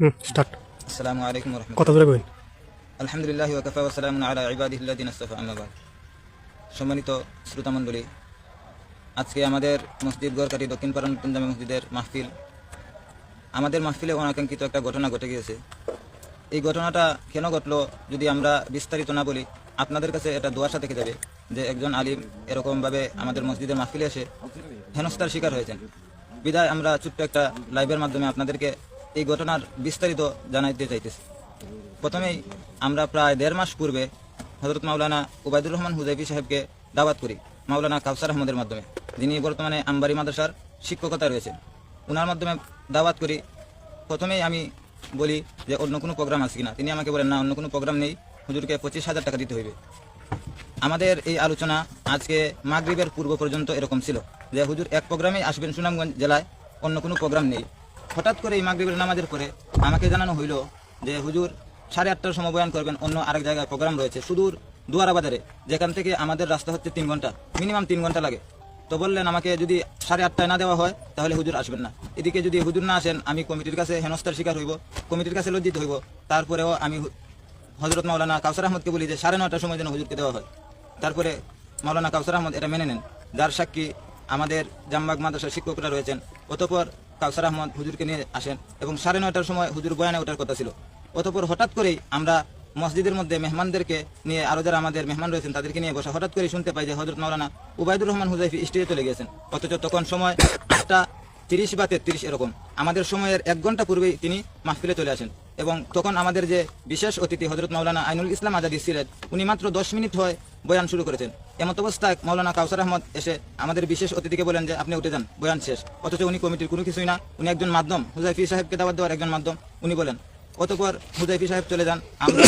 হুম start আসসালামু আলাইকুম রহমতুল্লাহ। আলহামদুলিল্লাহ ওয়াকাফা ওয়াসালামু আলা সম্মানিত শ্রোতামণ্ডলী আজকে আমাদের মসজিদ গড়কাটি দক্ষিণ পাড়া নতুন জামে মসজিদের মাহফিল। আমাদের মাহফিলে অনাকাঙ্ক্ষিত একটা ঘটনা ঘটে গিয়েছে। এই ঘটনাটা কেন ঘটলো যদি আমরা বিস্তারিত না বলি আপনাদের কাছে এটা দোয়াশা থেকে যাবে যে একজন আলিম এরকমভাবে আমাদের মসজিদের মাহফিলে এসে হেনস্থার শিকার হয়েছেন। বিদায় আমরা ছোট্ট একটা লাইভের মাধ্যমে আপনাদেরকে এই ঘটনার বিস্তারিত জানাইতে চাইতেছি। প্রথমেই আমরা প্রায় দেড় মাস পূর্বে হজরত মাওলানা উবায়দুর রহমান হুজাইফি সাহেবকে দাওয়াত করি, মাওলানা কাউসার আহমদের মাধ্যমে, যিনি বর্তমানে আম্বারি মাদ্রাসার শিক্ষকতা রয়েছেন। ওনার মাধ্যমে দাওয়াত করি, প্রথমেই আমি বলি যে অন্য কোনো প্রোগ্রাম আছে কিনা। তিনি আমাকে বলেন, না, অন্য কোনো প্রোগ্রাম নেই, হুজুরকে পঁচিশ হাজার টাকা দিতে হইবে। আমাদের এই আলোচনা আজকে মাগরিবের পূর্ব পর্যন্ত এরকম ছিল যে, হুজুর, এক প্রোগ্রামেই আসবেন সুনামগঞ্জ জেলায়, অন্য কোনো প্রোগ্রাম নেই। হঠাৎ করে এই মাগরিবের নামাজের পরে আমাকে জানানো হইল যে, হুজুর, সাড়ে আটটার সময় বয়ান করবেন, অন্য আরেক জায়গায় প্রোগ্রাম রয়েছে। সুদূর দুয়ারা বাজারে, যেখান থেকে আমাদের রাস্তা হচ্ছে তিন ঘণ্টা মিনিমাম তিন ঘণ্টা লাগে। তো বললেন, আমাকে যদি সাড়ে আটটায় না দেওয়া হয়, তাহলে হুজুর আসবেন না। এদিকে যদি হুজুর না আসেন, আমি কমিটির কাছে হেনস্থার শিকার হইব, কমিটির কাছে লজ্জিত হইব। তারপরেও আমি হজরত মাওলানা কাউসার আহমদকে বলি যে, সাড়ে নটার সময় যেন হুজুরকে দেওয়া হয়। তারপরে মাওলানা কাউসার আহমদ এটা মেনে নেন। যার সাক্ষী আমাদের জামবাগ মাদ্রাসার শিক্ষকরা রয়েছেন। অতপর কাউসার আহমদ হুজুরকে নিয়ে আসেন এবং সাড়ে নয়টার সময় হুজুর বয়ানে ওঠার কথা ছিল। অতপর হঠাৎ করেই আমরা মসজিদের মধ্যে মেহমানদেরকে নিয়ে আরও যারা আমাদের মেহমান রয়েছেন তাদেরকে নিয়ে বসা, হঠাৎ করে শুনতে পাই যে হজরত মাওলানা উবাইদুর রহমান হুজাইফি স্টেজে চলে গেছেন অথচ তখন সময় আটটা তিরিশ বা তেত্রিশ এরকম। আমাদের সময়ের এক ঘণ্টা পূর্বেই তিনি মাহফিলে চলে আসেন এবং তখন আমাদের যে বিশেষ অতিথি হজরত মাওলানা আইনুল ইসলাম আজাদি সিলেট উনি মাত্র দশ মিনিট হয় বয়ান শুরু করেছেন। এমত অবস্থায় মাওলানা কাউসার আহমদ এসে আমাদের বিশেষ অতিথিকে বলেন যে আপনি উঠে যান, বয়ান শেষ। অথচ উনি কমিটির কোনো কিছুই না, উনি একজন মাধ্যম হুজাইফি সাহেবকে দাওয়াত দেওয়ার একজন মাধ্যম, উনি বলেন অতপর হুজাইফি সাহেব চলে যান, আমরা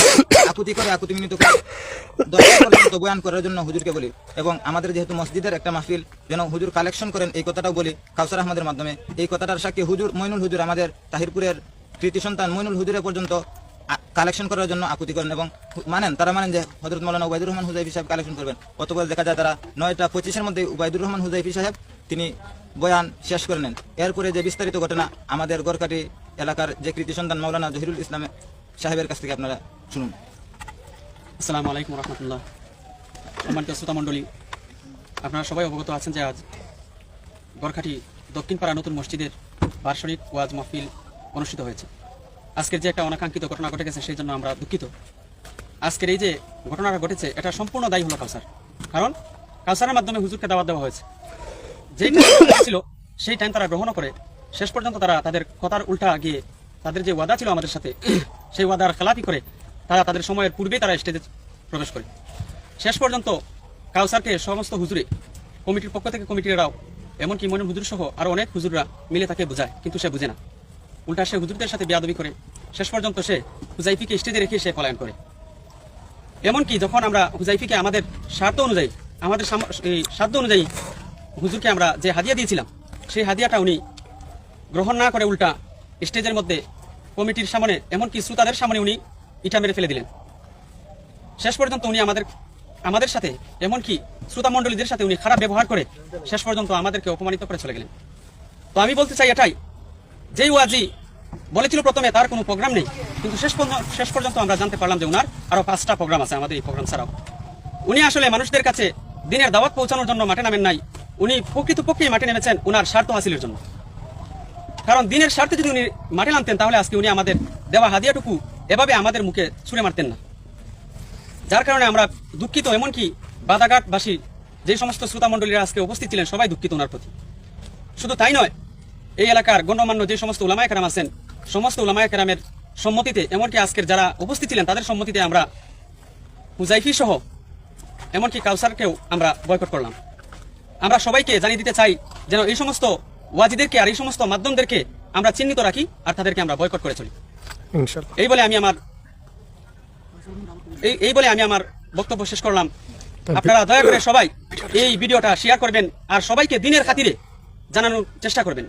আকুতি করে আকুতি মিনিত করে পর্যন্ত বয়ান করার জন্য হুজুরকে বলি এবং আমাদের যেহেতু মসজিদের একটা মাহফিল, যেন হুজুর কালেকশন করেন, এই কথাটাও বলি কাউসার আহমদের মাধ্যমে। এই কথাটার সাক্ষী হুজুর, মইনুল হুজুর আমাদের তাহিরপুরের কৃতি সন্তান মইনুল হুজুরের পর্যন্ত কালেকশন করার জন্য আকুতি করেন এবং মানেন, তারা মানেন যে হজরত মৌলানা উবাইদুর রহমান হুজাইফি সাহেব কালেকশন করবেন। অতপর দেখা যায় তারা নয়টা পঁচিশের মধ্যে উবাইদুর রহমান হুজাইফি সাহেব তিনি বয়ান শেষ করে নেন। এরপরে যে বিস্তারিত ঘটনা আমাদের গড়কাটি এলাকার যে কৃতি সন্তান মৌলানা জহিরুল ইসলাম সাহেবের কাছ থেকে আপনারা শুনুন। আসসালামু আলাইকুম রহমতুল্লাহ। সম্মানিত শ্রোতা মণ্ডলী, আপনারা সবাই অবগত আছেন যে আজ গড়খাটি দক্ষিণপাড়া নতুন মসজিদের বার্ষিক ওয়াজ মাহফিল অনুষ্ঠিত হয়েছে। আজকের যে একটা অনাকাঙ্ক্ষিত ঘটনা ঘটে গেছে, সেই জন্য আমরা দুঃখিত। আজকের এই যে ঘটনাটা ঘটেছে, এটা সম্পূর্ণ দায়ী হলো কাউসার কারণ কাউসারের মাধ্যমে হুজুরকে দাওয়াত দেওয়া হয়েছে। যেই ছিল সেই টাইম তারা গ্রহণ করে। শেষ পর্যন্ত তারা তাদের কথার উল্টা গিয়ে তাদের যে ওয়াদা ছিল আমাদের সাথে, সেই ওয়াদার খেলাপি করে তারা তাদের সময়ের পূর্বেই তারা স্টেজে প্রবেশ করে। শেষ পর্যন্ত কাউসারকে সমস্ত হুজুরে, কমিটির পক্ষ থেকে কমিটিরাও, এমনকি মনের হুজুর সহ আরও অনেক হুজুররা মিলে তাকে বোঝায়, কিন্তু সে বুঝে না। উল্টা সে হুজুরদের সাথে বেয়াদবি করে। শেষ পর্যন্ত সে হুজাইফিকে স্টেজে রেখে সে পলায়ন করে। এমনকি যখন আমরা হুজাইফিকে আমাদের স্বার্থ অনুযায়ী, আমাদের সাধ্য অনুযায়ী হুজুরকে আমরা যে হাদিয়া দিয়েছিলাম, সেই হাদিয়াটা উনি গ্রহণ না করে উল্টা স্টেজের মধ্যে কমিটির সামনে, এমনকি শ্রোতাদের সামনে উনি ইটা মেরে ফেলে দিলেন। শেষ পর্যন্ত উনি আমাদের আমাদের সাথে, এমনকি শ্রোতা মণ্ডলীদের সাথে উনি খারাপ ব্যবহার করে শেষ পর্যন্ত আমাদেরকে অপমানিত করে চলে গেলেন। তো আমি বলতে চাই এটাই যেই ওয়াজি বলেছিল প্রথমে, তার কোনো প্রোগ্রাম নেই। কিন্তু শেষ পর্যন্ত শেষ পর্যন্ত আমরা জানতে পারলাম যে ওনার আরও পাঁচটা প্রোগ্রাম আছে আমাদের এই প্রোগ্রাম ছাড়াও। উনি আসলে মানুষদের কাছে দিনের দাওয়াত পৌঁছানোর জন্য মাঠে নামেন নাই। উনি প্রকৃতপক্ষেই মাঠে নেমেছেন উনার স্বার্থ হাসিলের জন্য। কারণ দিনের স্বার্থে যদি উনি মাঠে নামতেন, তাহলে আজকে উনি আমাদের দেওয়া হাদিয়াটুকু এভাবে আমাদের মুখে ছুঁড়ে মারতেন না। যার কারণে আমরা দুঃখিত, এমনকি বাদাঘাটবাসী যে সমস্ত শ্রোতামণ্ডলীরা আজকে উপস্থিত ছিলেন, সবাই দুঃখিত ওনার প্রতি। শুধু তাই নয় এই এলাকার গণ্যমান্য যে সমস্ত উলামায় কেরাম আছেন সমস্ত উলামায় কেরামের সম্মতিতে এমনকি আজকের যারা উপস্থিত ছিলেন তাদের সম্মতিতে আমরা হুজাইফি সহ এমনকি কাউসারকেও আমরা বয়কট করলাম। আমরা সবাইকে জানিয়ে দিতে চাই যেন এই সমস্ত ওয়াজিদেরকে আর এই সমস্ত মাধ্যমদেরকে আমরা চিহ্নিত রাখি আর তাদেরকে আমরা বয়কট করে চলি। এই বলে আমি আমার এই এই বলে আমি আমার বক্তব্য শেষ করলাম। আপনারা দয়া করে সবাই এই ভিডিওটা শেয়ার করবেন আর সবাইকে দিনের খাতিরে জানানোর চেষ্টা করবেন।